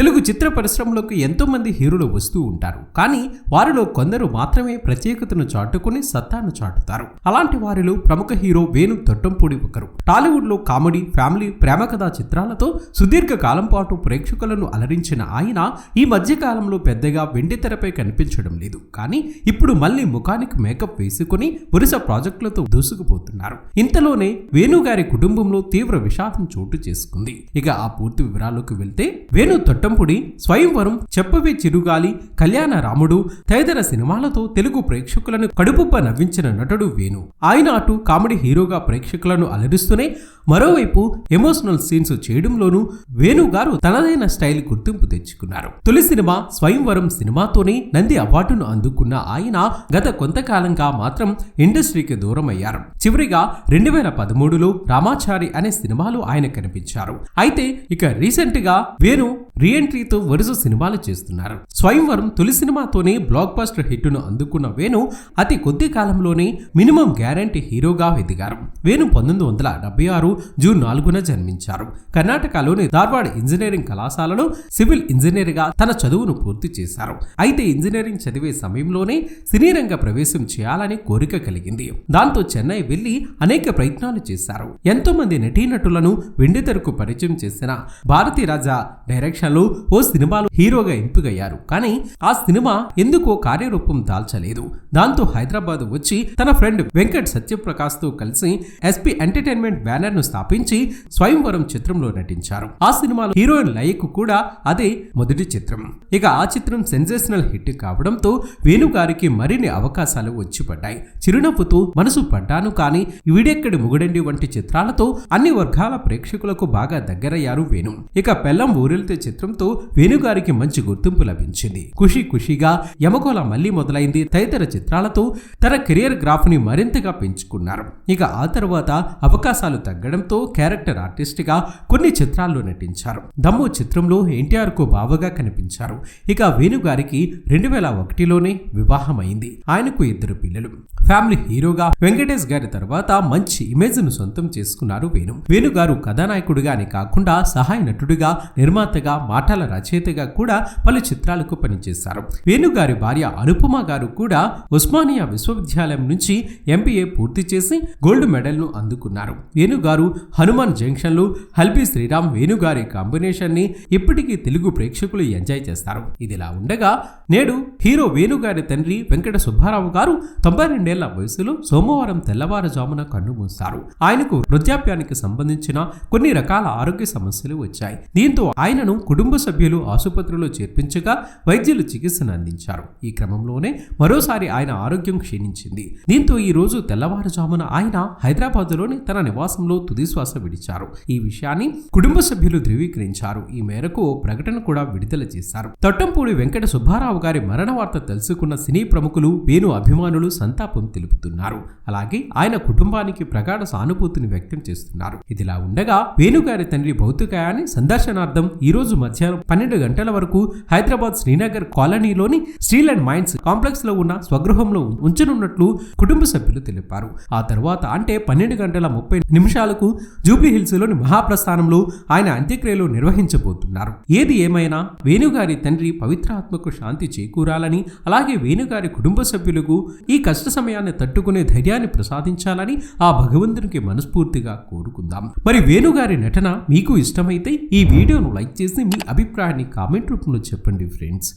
తెలుగు చిత్ర పరిశ్రమలోకి ఎంతో మంది హీరోలు వస్తూ ఉంటారు. కానీ వారిలో కొందరు మాత్రమే ప్రత్యేకతను చాటుకుని సత్తాను చాటుతారు. అలాంటి వారిలో ప్రముఖ హీరో వేణు తొట్టంపూడి ఒకరు. టాలీవుడ్లో కామెడీ ఫ్యామిలీ ప్రేమ కథా చిత్రాలతో సుదీర్ఘ కాలం పాటు ప్రేక్షకులను అలరించిన ఆయన ఈ మధ్య కాలంలో పెద్దగా వెండి తెరపై కనిపించడం లేదు. కానీ ఇప్పుడు మళ్ళీ ముఖానికి మేకప్ వేసుకుని వరుస ప్రాజెక్టులతో దూసుకుపోతున్నారు. ఇంతలోనే వేణు గారి కుటుంబంలో తీవ్ర విషాదం చోటు చేసుకుంది. ఇక ఆ పూర్తి వివరాల్లోకి వెళ్తే వేణు తొట్టంపుడి స్వయంవరం చెప్పవే చిరుగాలి కళ్యాణ రాముడు తదితర సినిమాలతో తెలుగు ప్రేక్షకులను కడుపుప్ప నవ్వించిన నటుడు వేణు. ఆయన అటు కామెడీ హీరోగా ప్రేక్షకులను అలరిస్తూనే మరోవైపు ఎమోషనల్ సీన్స్ చేయడంలోనూ వేణు గారు తనదైన స్టైల్ గుర్తింపు తెచ్చుకున్నారు. తొలి సినిమా స్వయంవరం సినిమాతోనే నంది అవార్డును అందుకున్న ఆయన గత కొంతకాలంగా మాత్రం ఇండస్ట్రీకి దూరం అయ్యారు చివరిగా రెండు వేల పదమూడులో రామాచారి అనే సినిమాలో ఆయన కనిపించారు. అయితే ఇక రీసెంట్గా వేణు రీఎంట్రీతో వరుస సినిమాలు చేస్తున్నారు. స్వయంవరం తొలి సినిమాతోనే బ్లాక్ బాస్టర్ హిట్ను అందుకున్న వేణు అతి కొద్ది కాలంలోనే మినిమం గ్యారంటీ హీరోగా ఎదిగారు. వేణు పంతొమ్మిది వందల డెబ్బై ఆరు జూన్ నాలుగున జన్మించారు. కర్ణాటకలోని ధార్వాడ్ ఇంజనీరింగ్ కళాశాలలో సివిల్ ఇంజనీర్గా తన చదువును పూర్తి చేశారు. అయితే ఇంజనీరింగ్ చదివే సమయంలోనే సినీ రంగ ప్రవేశం చేయాలని కోరిక కలిగింది. దాంతో చెన్నై వెళ్ళి అనేక ప్రయత్నాలు చేశారు. ఎంతో మంది నటీనటులను వెండితెరకు పరిచయం చేసిన భారతీ రాజా డైరెక్షన్ లో ఓ సినిమాలో హీరోగా ఎంపికయ్యారు. కానీ ఆ సినిమా ఎందుకో కార్యరూపం దాల్చలేదు. దాంతో హైదరాబాద్ వచ్చి తన ఫ్రెండ్ వెంకట్ సత్యప్రకాష్తో కలిసి ఎస్పీ ఎంటర్టైన్మెంట్ బ్యానర్ను స్థాపించి స్వయంవరం చిత్రంలో నటించారు. ఆ సినిమాలో హీరోయిన్ లయకు కూడా అదే మొదటి చిత్రం. ఇక ఆ చిత్రం సెన్సేషనల్ హిట్ కావడంతో వేణు గారికి మరిన్ని అవకాశాలు వచ్చి పడ్డాయి చిరునవ్వుతో మనసు పడ్డాను కానీ వీడెక్కడి ముగుడండి వంటి చిత్రాలతో అన్ని వర్గాల ప్రేక్షకులకు బాగా దగ్గరయ్యారు వేణు. ఇక పెల్లం ఊరెళ్తే చిత్రంతో వేణుగారికి మంచి గుర్తింపు లభించింది. ఖుషి ఖుషిగా యమకోల మళ్ళీ మొదలైంది. తదితర చిత్రాలతో తన కెరియర్ గ్రాఫ్ని మరింతగా పెంచుకున్నారు. ఇక ఆ తర్వాత అవకాశాలు తగ్గడంతో క్యారెక్టర్ ఆర్టిస్ట్గా కొన్ని చిత్రాల్లో నటించారు. దమ్ము చిత్రంలో ఎన్టీఆర్కు బావగా కనిపించారు. ఇక వేణుగారికి రెండు వేల ఒకటిలోనే వివాహమైంది. ఆయనకు ఇద్దరు పిల్లలు. ఫ్యామిలీ హీరోగా వెంకటేష్ గారి తర్వాత మంచి ఇమేజ్ను సొంతం చేసుకున్నారు వేణు. వేణు గారు కథానాయకుడిగానే కాకుండా సహాయ నటుడిగా నిర్మాతగా మాటల రచయితగా కూడా పలు చిత్రాలకు పనిచేశారు. వేణుగారి భార్య అనుపమ గారు కూడా ఉస్మానియా విశ్వవిద్యాలయం నుంచి ఎంబీఏ పూర్తి చేసి గోల్డ్ మెడల్ను అందుకున్నారు. వేణుగారు హనుమాన్ జంక్షన్లు హల్బీ శ్రీరామ్ వేణుగారి కాంబినేషన్ని కాంబినేషన్ని ఇప్పటికీ తెలుగు ప్రేక్షకులు ఎంజాయ్ చేస్తారు. ఇదిలా ఉండగా నేడు హీరో వేణుగారి తండ్రి వెంకట సుబ్బారావు గారు తొంభై రెండేళ్ళ వయసులో సోమవారం తెల్లవారుజామున కన్నుమూశారు ఆయనకు వృద్ధాప్యానికి సంబంధించిన కొన్ని రకాల ఆరోగ్య సమస్యలు వచ్చాయి. దీంతో ఆయనను కుటుంబ సభ్యులు ఆసుపత్రిలో చేర్పించగా వైద్యులు చికిత్సను అందించారు. ఈ క్రమంలోనే మరోసారి ఆయన ఆరోగ్యం క్షీణించింది. దీంతో ఈ రోజు తెల్లవారుజామున ఆయన హైదరాబాద్లోని తన నివాసంలో తుదిశ్వాస విడిచారు. ఈ విషయాన్ని కుటుంబ సభ్యులు ధృవీకరించారు. ఈ మేరకు ప్రకటన కూడా విడుదల చేశారు. తొట్టంపూడి వెంకట సుబ్బారావు గారి మరణ వార్త తెలుసుకున్న సినీ ప్రముఖులు వేణు అభిమానులు సంతాపం తెలుపుతున్నారు. అలాగే ఆయన కుటుంబానికి ప్రగాఢ సానుభూతిని వ్యక్తం చేస్తున్నారు. ఇదిలా ఉండగా వేణుగారి తండ్రి భౌతికాయాన్ని సందర్శనార్థం ఈ రోజు మధ్యాహ్నం పన్నెండు గంటల వరకు హైదరాబాద్ శ్రీనగర్ కాలనీలోని స్టీల్ అండ్ మైన్స్ కాంప్లెక్స్లో ఉన్న స్వగృహంలో ఉంచనున్నట్లు కుటుంబ సభ్యులు తెలిపారు. ఆ తర్వాత అంటే పన్నెండు గంటల ముప్పై నిమిషాలకు జూబ్లీ హిల్స్లోని మహాప్రస్థానంలో ఆయన అంత్యక్రియలు నిర్వహించబోతున్నారు. ఏది ఏమైనా వేణుగారి తండ్రి పవిత్రాత్మకు శాంతి చేకూరాలని అలాగే వేణుగారి కుటుంబ సభ్యులకు ఈ కష్ట సమయాన్ని తట్టుకునే ధైర్యాన్ని ప్రసాదించాలని ఆ భగవంతునికి మనస్ఫూర్తిగా కోరుకుందాం. మరి వేణుగారి నటన మీకు ఇష్టమైతే ఈ వీడియోను లైక్ చేసి మీ అభిప్రాయాన్ని కామెంట్ రూపంలో చెప్పండి ఫ్రెండ్స్.